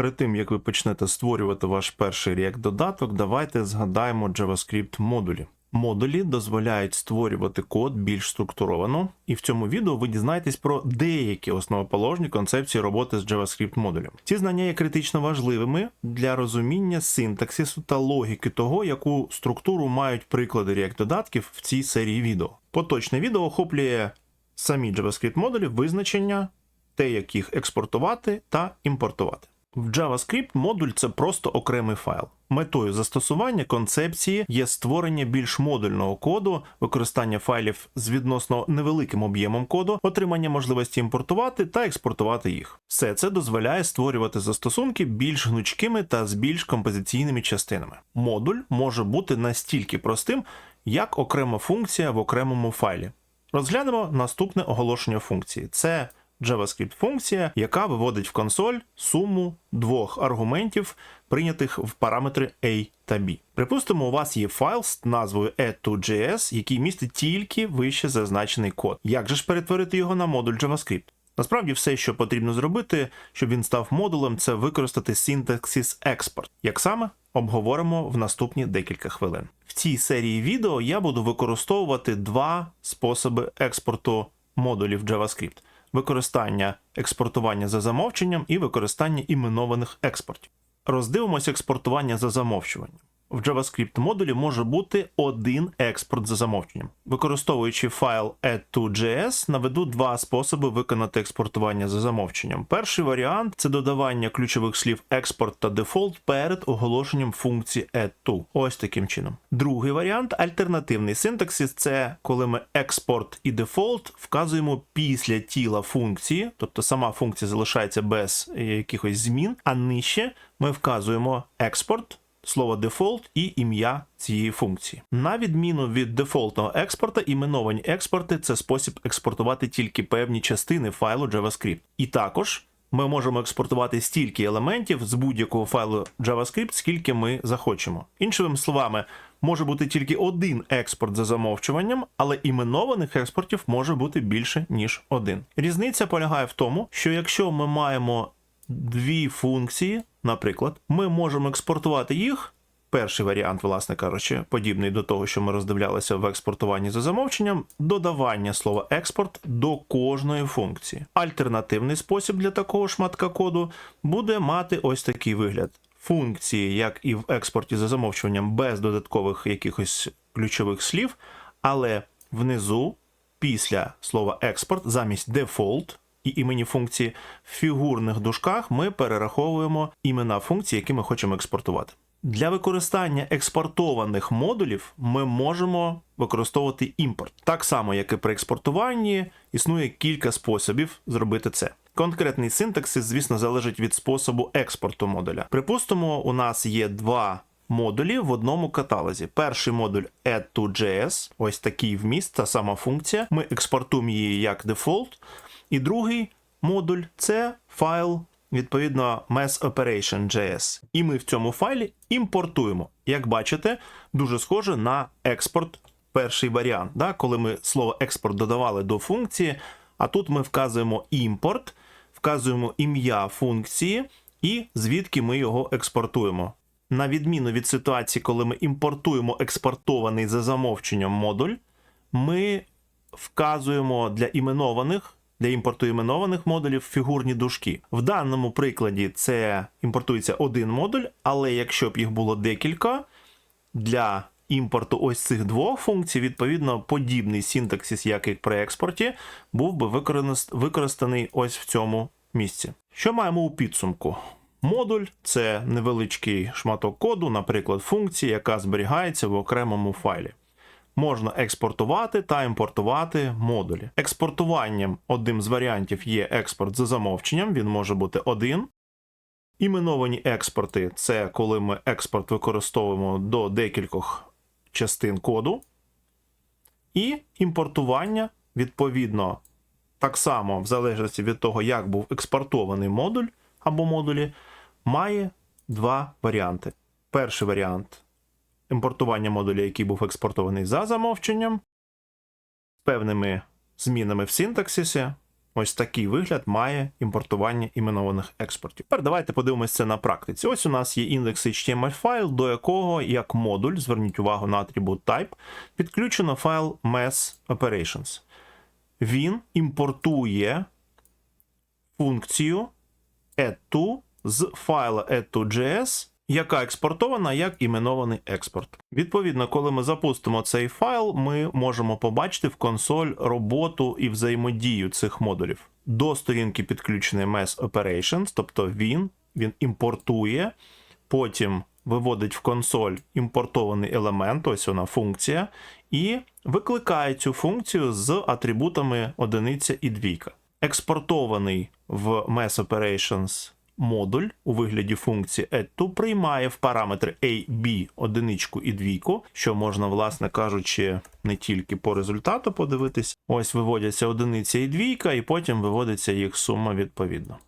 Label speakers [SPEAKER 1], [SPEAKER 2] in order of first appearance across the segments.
[SPEAKER 1] Перед тим як ви почнете створювати ваш перший React додаток, давайте згадаємо JavaScript модулі. Модулі дозволяють створювати код більш структуровано, і в цьому відео ви дізнаєтесь про деякі основоположні концепції роботи з JavaScript модулем. Ці знання є критично важливими для розуміння синтаксису та логіки того, яку структуру мають приклади React додатків в цій серії відео. Поточне відео охоплює самі JavaScript модулі, визначення, те, як їх експортувати та імпортувати. В JavaScript модуль це просто окремий файл. Метою застосування концепції є створення більш модульного коду, використання файлів з відносно невеликим об'ємом коду, отримання можливості імпортувати та експортувати їх. Все це дозволяє створювати застосунки більш гнучкими та з більш композиційними частинами. Модуль може бути настільки простим, як окрема функція в окремому файлі. Розглянемо наступне оголошення функції. Це JavaScript функція, яка виводить в консоль суму двох аргументів, прийнятих в параметри A та B. Припустимо, у вас є файл з назвою add2.js, який містить тільки вище зазначений код. Як же ж перетворити його на модуль JavaScript? Насправді, все, що потрібно зробити, щоб він став модулем, це використати синтаксис export. Як саме обговоримо в наступні декілька хвилин. В цій серії відео я буду використовувати два способи експорту модулів JavaScript використання експортування за замовченням і використання іменованих експортів. Роздивимося експортування за замовчуванням. В JavaScript модулі може бути один експорт за замовченням. Використовуючи файл add2.js, наведу два способи виконати експортування за замовченням. Перший варіант це додавання ключових слів export та default перед оголошенням функції add2. Ось таким чином. Другий варіант альтернативний синтаксис це коли ми export і default вказуємо після тіла функції, тобто сама функція залишається без якихось змін, а нижче ми вказуємо export слово дефолт і ім'я цієї функції. На відміну від дефолтного експорта, іменовані експорти це спосіб експортувати тільки певні частини файлу JavaScript. І також ми можемо експортувати стільки елементів з будь-якого файлу JavaScript, скільки ми захочемо. Іншими словами, може бути тільки один експорт за замовчуванням, але іменованих експортів може бути більше, ніж один. Різниця полягає в тому, що якщо ми маємо дві функції, наприклад, ми можемо експортувати їх. Перший варіант, власне кажучи, подібний до того, що ми роздивлялися в експортуванні за замовченням, додавання слова експорт до кожної функції. Альтернативний спосіб для такого шматка коду буде мати ось такий вигляд. Функції, як і в експорті за замовчуванням, без додаткових якихось ключових слів, але внизу, після слова експорт, замість default, і імені функції в фігурних дужках ми перераховуємо імена функцій, які ми хочемо експортувати. Для використання експортованих модулів ми можемо використовувати імпорт. Так само, як і при експортуванні, існує кілька способів зробити це. Конкретний синтаксис, звісно, залежить від способу експорту модуля. Припустимо, у нас є два модулі в одному каталозі. Перший модуль add2.js, ось такий вміст, та сама функція. Ми експортуємо її як дефолт. І другий модуль це файл, відповідно, messoperation.js. І ми в цьому файлі імпортуємо. Як бачите, дуже схоже на експорт перший варіант, да? коли ми слово експорт додавали до функції, а тут ми вказуємо імпорт, вказуємо ім'я функції і звідки ми його експортуємо. На відміну від ситуації, коли ми імпортуємо експортований за замовченням модуль, ми вказуємо для іменованих для імпорту іменованих модулів фігурні дужки. В даному прикладі це імпортується один модуль, але якщо б їх було декілька, для імпорту ось цих двох функцій, відповідно, подібний синтаксис, як і при експорті, був би використаний ось в цьому місці. Що маємо у підсумку? Модуль це невеличкий шматок коду, наприклад, функції, яка зберігається в окремому файлі можна експортувати та імпортувати модулі. Експортуванням одним з варіантів є експорт за замовченням, він може бути один. Іменовані експорти це коли ми експорт використовуємо до декількох частин коду. І імпортування, відповідно, так само, в залежності від того, як був експортований модуль або модулі, має два варіанти. Перший варіант імпортування модуля, який був експортований за замовченням, з певними змінами в синтаксисі. Ось такий вигляд має імпортування іменованих експортів. Тепер давайте подивимося це на практиці. Ось у нас є індекс HTML файл, до якого як модуль, зверніть увагу на атрибут type, підключено файл mess operations. Він імпортує функцію add з файла add.js, яка експортована як іменований експорт. Відповідно, коли ми запустимо цей файл, ми можемо побачити в консоль роботу і взаємодію цих модулів. До сторінки підключений Mess Operations, тобто він, він імпортує, потім виводить в консоль імпортований елемент, ось вона функція, і викликає цю функцію з атрибутами одиниця і двійка. Експортований в Mess Operations модуль у вигляді функції add приймає в параметри A, B одиничку і двійку, що можна, власне кажучи, не тільки по результату подивитись. Ось виводяться одиниця і двійка, і потім виводиться їх сума відповідно.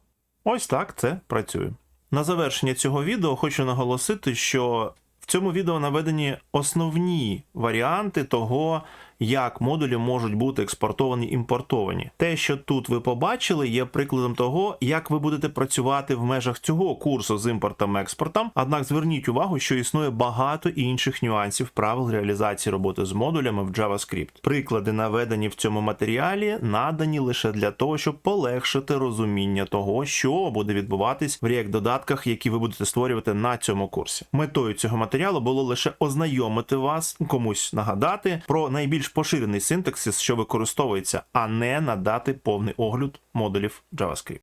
[SPEAKER 1] Ось так це працює. На завершення цього відео хочу наголосити, що в цьому відео наведені основні варіанти того, як модулі можуть бути експортовані імпортовані. Те, що тут ви побачили, є прикладом того, як ви будете працювати в межах цього курсу з імпортом-експортом. Однак зверніть увагу, що існує багато інших нюансів правил реалізації роботи з модулями в JavaScript. Приклади, наведені в цьому матеріалі, надані лише для того, щоб полегшити розуміння того, що буде відбуватись в React додатках, які ви будете створювати на цьому курсі. Метою цього матеріалу було лише ознайомити вас, комусь нагадати про найбільш поширений синтаксис, що використовується, а не надати повний огляд модулів JavaScript.